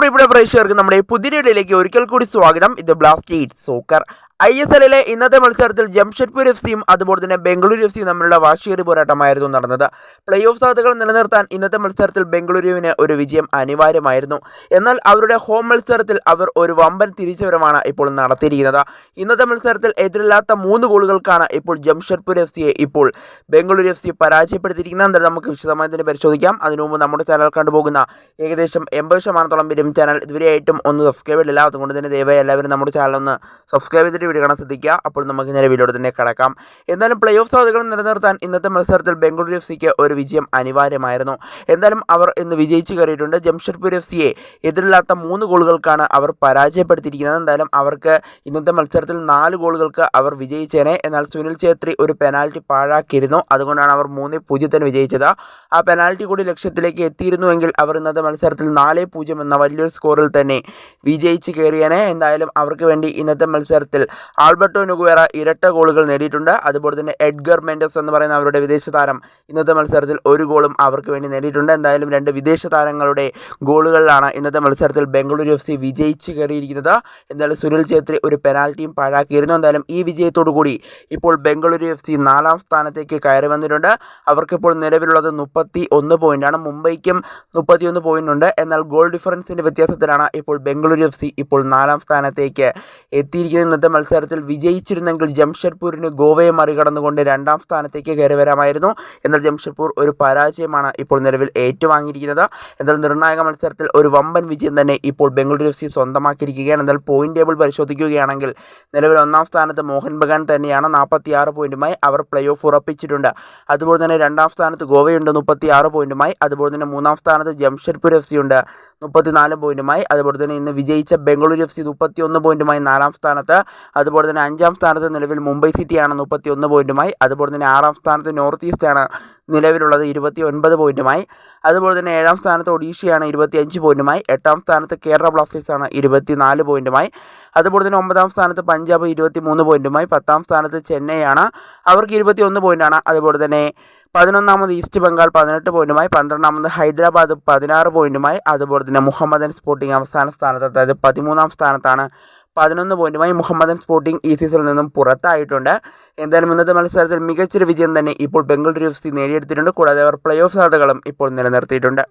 പ്രിയപ്പെട്ട പ്രേക്ഷകർക്ക് നമ്മുടെ പുതിയ ഒരിക്കൽ കൂടി സ്വാഗതം. ഇത് ബ്ലാസ്റ്റേറ്റ് സോക്കർ ഐ എസ് എല്ലിലെ ഇന്നത്തെ മത്സരത്തിൽ ജംഷഡ്പൂർ എഫ് സിയും അതുപോലെ തന്നെ ബംഗളൂരു എഫ് സിയും തമ്മിലുള്ള വാശിയേറി പോരാട്ടമായിരുന്നു നടന്നത്. പ്ലേ ഓഫ് സാധ്യതകൾ നിലനിർത്താൻ ഇന്നത്തെ മത്സരത്തിൽ ബംഗളൂരുവിന് ഒരു വിജയം അനിവാര്യമായിരുന്നു. എന്നാൽ അവരുടെ ഹോം മത്സരത്തിൽ അവർ ഒരു വമ്പൻ തിരിച്ചുവരവാണ് ഇപ്പോൾ നടത്തിയിരിക്കുന്നത്. ഇന്നത്തെ മത്സരത്തിൽ എതിരില്ലാത്ത മൂന്ന് ഗോളുകൾക്കാണ് ഇപ്പോൾ ജംഷഡ്പൂർ എഫ് സിയെ ഇപ്പോൾ ബംഗളൂരു എഫ് സി പരാജയപ്പെടുത്തിയിരിക്കുന്നത്. നമുക്ക് വിശദമായി തന്നെ പരിശോധിക്കാം. അതിനുമുമ്പ് നമ്മുടെ ചാനൽ കണ്ടുപോകുന്ന ഏകദേശം എൺപത് ശതമാനത്തോളം പേരും ചാനൽ ഇതുവരെയായിട്ടും ഒന്ന് സബ്സ്ക്രൈബ് ചെയ്തില്ല അതുകൊണ്ട് തന്നെ ദയവായി എല്ലാവരും നമ്മുടെ ചാനൽ ഒന്ന് സബ്സ്ക്രൈബ് ചെയ്തിട്ട് വീഡിയോ കാണാൻ ശ്രദ്ധിക്കുക. അപ്പോൾ നമുക്ക് നേരെ വീഡിയോയുടെ തന്നെ കിടക്കാം. എന്തായാലും പ്ലേ ഓഫ് സാധ്യതകൾ നിലനിർത്താൻ ഇന്നത്തെ മത്സരത്തിൽ ബംഗളൂരു എഫ് സിക്ക് ഒരു വിജയം അനിവാര്യമായിരുന്നു. എന്തായാലും അവർ ഇന്ന് വിജയിച്ചു കയറിയിട്ടുണ്ട്. ജംഷഡ്പൂർ എഫ് സിയെ എതിരില്ലാത്ത മൂന്ന് ഗോളുകൾക്കാണ് അവർ പരാജയപ്പെടുത്തിയിരിക്കുന്നത്. എന്തായാലും അവർക്ക് ഇന്നത്തെ മത്സരത്തിൽ നാല് ഗോളുകൾക്ക് അവർ വിജയിച്ചേനെ. എന്നാൽ സുനിൽ ഛേത്രി ഒരു പെനാൽറ്റി പാഴാക്കിയിരുന്നു. അതുകൊണ്ടാണ് അവർ മൂന്ന് പൂജ്യത്തിന് വിജയിച്ചത്. ആ പെനാൽറ്റി കൂടി ലക്ഷ്യത്തിലേക്ക് എത്തിയിരുന്നുവെങ്കിൽ അവർ ഇന്നത്തെ മത്സരത്തിൽ നാല് പൂജ്യം എന്ന വലിയൊരു സ്കോറിൽ തന്നെ വിജയിച്ച് കയറിയേനെ. എന്തായാലും അവർക്ക് വേണ്ടി ഇന്നത്തെ മത്സരത്തിൽ ആൽബർട്ടോ നുഗുവേറ ഇരട്ട ഗോളുകൾ നേടിയിട്ടുണ്ട്. അതുപോലെ തന്നെ എഡ്ഗർ മെൻഡസ് എന്ന് പറയുന്ന അവരുടെ വിദേശ താരം ഇന്നത്തെ മത്സരത്തിൽ ഒരു ഗോളും അവർക്ക് വേണ്ടി നേടിയിട്ടുണ്ട്. എന്തായാലും രണ്ട് വിദേശ താരങ്ങളുടെ ഗോളുകളിലാണ് ഇന്നത്തെ മത്സരത്തിൽ ബംഗളൂരു എഫ് സി വിജയിച്ച് കയറിയിരിക്കുന്നത്. എന്തായാലും സുനിൽ ഛേത്രി ഒരു പെനാൽറ്റിയും പാഴാക്കിയിരുന്നു. എന്തായാലും ഈ വിജയത്തോടു കൂടി ഇപ്പോൾ ബംഗളൂരു എഫ് സി നാലാം സ്ഥാനത്തേക്ക് കയറി വന്നിട്ടുണ്ട്. അവർക്കിപ്പോൾ നിലവിലുള്ളത് മുപ്പത്തി ഒന്ന് പോയിന്റാണ് മുംബൈക്കും മുപ്പത്തിയൊന്ന് പോയിന്റ് ഉണ്ട്. എന്നാൽ ഗോൾ ഡിഫറൻസിന്റെ വ്യത്യാസത്തിലാണ് ഇപ്പോൾ ബംഗളൂരു എഫ് സി ഇപ്പോൾ നാലാം സ്ഥാനത്തേക്ക് എത്തിയിരിക്കുന്നത്. ഇന്നത്തെ മത്സരത്തിൽ വിജയിച്ചിരുന്നെങ്കിൽ ജംഷഡ്പൂരിന് ഗോവയെ മറികടന്നുകൊണ്ട് രണ്ടാം സ്ഥാനത്തേക്ക് കയറി വരാമായിരുന്നു. എന്നാൽ ജംഷഡ്പൂർ ഒരു പരാജയമാണ് ഇപ്പോൾ നിലവിൽ ഏറ്റുവാങ്ങിയിരിക്കുന്നത്. എന്നാൽ നിർണായക മത്സരത്തിൽ ഒരു വമ്പൻ വിജയം തന്നെ ഇപ്പോൾ ബംഗളൂരു എഫ് സി സ്വന്തമാക്കിയിരിക്കുകയാണ്. എന്നാൽ പോയിന്റ് ടേബിൾ പരിശോധിക്കുകയാണെങ്കിൽ നിലവിൽ ഒന്നാം സ്ഥാനത്ത് മോഹൻ ബഗാൻ തന്നെയാണ് നാൽപ്പത്തിയാറ് പോയിന്റുമായി അവർ പ്ലേ ഓഫ് ഉറപ്പിച്ചിട്ടുണ്ട്. അതുപോലെ തന്നെ രണ്ടാം സ്ഥാനത്ത് ഗോവയുണ്ട് മുപ്പത്തിയാറ് പോയിന്റുമായി അതുപോലെ തന്നെ മൂന്നാം സ്ഥാനത്ത് ജംഷഡ്പൂർ എഫ് സി ഉണ്ട് മുപ്പത്തിനാല് പോയിന്റുമായി അതുപോലെ തന്നെ ഇന്ന് വിജയിച്ച ബംഗളൂരു എഫ് സി മുപ്പത്തിയൊന്ന് പോയിന്റുമായി നാലാം സ്ഥാനത്ത് അതുപോലെ തന്നെ അഞ്ചാം സ്ഥാനത്ത് നിലവിൽ മുംബൈ സിറ്റിയാണ് മുപ്പത്തി ഒന്ന് പോയിന്റുമായി. അതുപോലെ തന്നെ ആറാം സ്ഥാനത്ത് നോർത്ത് ഈസ്റ്റാണ് നിലവിലുള്ളത് ഇരുപത്തി ഒൻപത് പോയിന്റുമായി. അതുപോലെ തന്നെ ഏഴാം സ്ഥാനത്ത് ഒഡീഷയാണ് ഇരുപത്തി അഞ്ച് പോയിന്റുമായി. എട്ടാം സ്ഥാനത്ത് കേരള ബ്ലാസ്റ്റേഴ്സാണ് ഇരുപത്തി നാല് പോയിന്റുമായി. അതുപോലെ തന്നെ ഒമ്പതാം സ്ഥാനത്ത് പഞ്ചാബ് ഇരുപത്തി മൂന്ന് പോയിന്റുമായി. പത്താം സ്ഥാനത്ത് ചെന്നൈയാണ് അവർക്ക് ഇരുപത്തി ഒന്ന് പോയിന്റാണ്. അതുപോലെ തന്നെ പതിനൊന്നാമത് ഈസ്റ്റ് ബംഗാൾ പതിനെട്ട് പോയിന്റുമായി. പന്ത്രണ്ടാമത് ഹൈദരാബാദ് പതിനാറ് പോയിന്റുമായി. അതുപോലെ തന്നെ മുഹമ്മദൻ സ്പോർട്ടിംഗ് അവസാന സ്ഥാനത്ത് അതായത് പതിമൂന്നാം സ്ഥാനത്താണ് പതിനൊന്ന് പോയിന്റുമായി മുഹമ്മദൻ സ്പോർട്ടിംഗ് ഈ സീസണിൽ നിന്നും പുറത്തായിട്ടുണ്ട്. എന്തായാലും ഇന്നത്തെ മത്സരത്തിൽ മികച്ചൊരു വിജയം തന്നെ ഇപ്പോൾ ബംഗളൂരു എഫ് സി നേടിയെടുത്തിട്ടുണ്ട്. കൂടാതെ അവർ പ്ലേ ഓഫ് സാധ്യതകളും ഇപ്പോൾ നിലനിർത്തിയിട്ടുണ്ട്.